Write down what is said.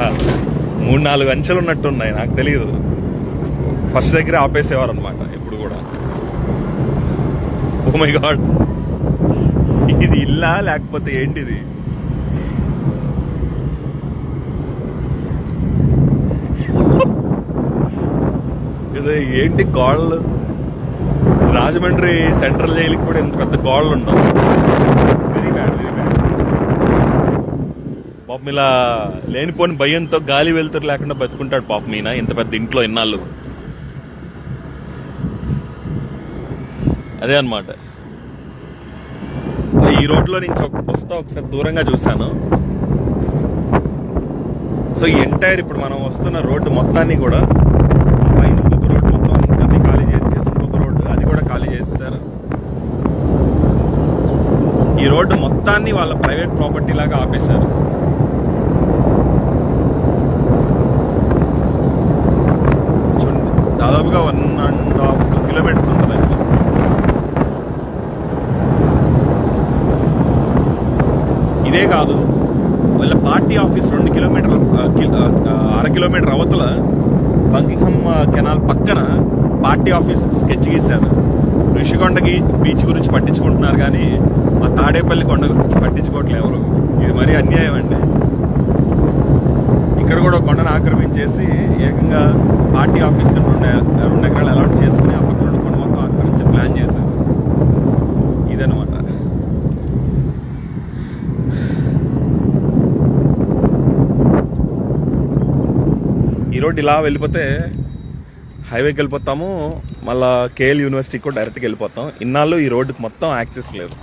ఆహా, మూడు నాలుగు అంచెలు ఉన్నట్టున్నాయి నాకు తెలియదు ఫస్ట్ దగ్గర ఆపేసేవారు అనమాట ఇప్పుడు కూడా. ఓ మై గాడ్ ఇది ఇల్లా లేకపోతే ఏంటిది? ఇది ఏంటి గోడలు రాజమండ్రి సెంట్రల్ జైలుకి కూడా ఇంత పెద్ద గోడలు ఉండవు వెరీ బ్యాడ్ వెరీ బ్యాడ్ పాపం ఇలా లేనిపోని భయంతో గాలి వెళ్తురు లేకుండా బతుకుంటాడు పాపం ఈయన. ఇంత పెద్ద ఇంట్లో ఇన్నాళ్ళు. అదే అనమాట ఈ రోడ్లో నుంచి ఒక- వస్తా ఒకసారి దూరంగా చూశాను. సో ఈ ఎంటైర్ ఇప్పుడు మనం వస్తున్న రోడ్డు మొత్తాన్ని కూడా పైన ఇంకొక రోడ్డు మొత్తం అది ఖాళీ చేసి ఇంకొక రోడ్డు అది కూడా ఖాళీ చేస్తారు ఈ రోడ్డు మొత్తాన్ని వాళ్ళ ప్రైవేట్ ప్రాపర్టీ లాగా ఆపేశారు చూడండి దాదాపుగా one and half two kilometers ఉంటుంది ఇదే కాదు వాళ్ళ పార్టీ ఆఫీస్ రెండు కిలోమీటర్ అర కిలోమీటర్ అవతల బంకింగ్హమ్ కెనాల్ పక్కన పార్టీ ఆఫీస్ స్కెచ్ గీశారు. ఋషికొండకి బీచ్ గురించి పట్టించుకుంటున్నారు కానీ మా తాడేపల్లి కొండ గురించి పట్టించుకోవట్లేదు ఎవరు. ఇది మరీ అన్యాయం అండి. ఇక్కడ కూడా కొండను ఆక్రమించేసి ఏకంగా ఆర్టీ ఆఫీస్ కింద రెండు రెండు ఎకరాలు అలాట్ చేసుకుని ఆ పక్కన ఉన్న మొత్తం ఆక్రమించి ప్లాన్ చేశారు. ఇదనమాట ఈ రోడ్ ఇలా వెళ్ళిపోతే హైవేకి వెళ్ళిపోతాము మళ్ళా కేఎల్ యూనివర్సిటీకి కూడా డైరెక్ట్గా వెళ్ళిపోతాం. ఇన్నాళ్ళు ఈ రోడ్డుకి మొత్తం యాక్సెస్ లేదు.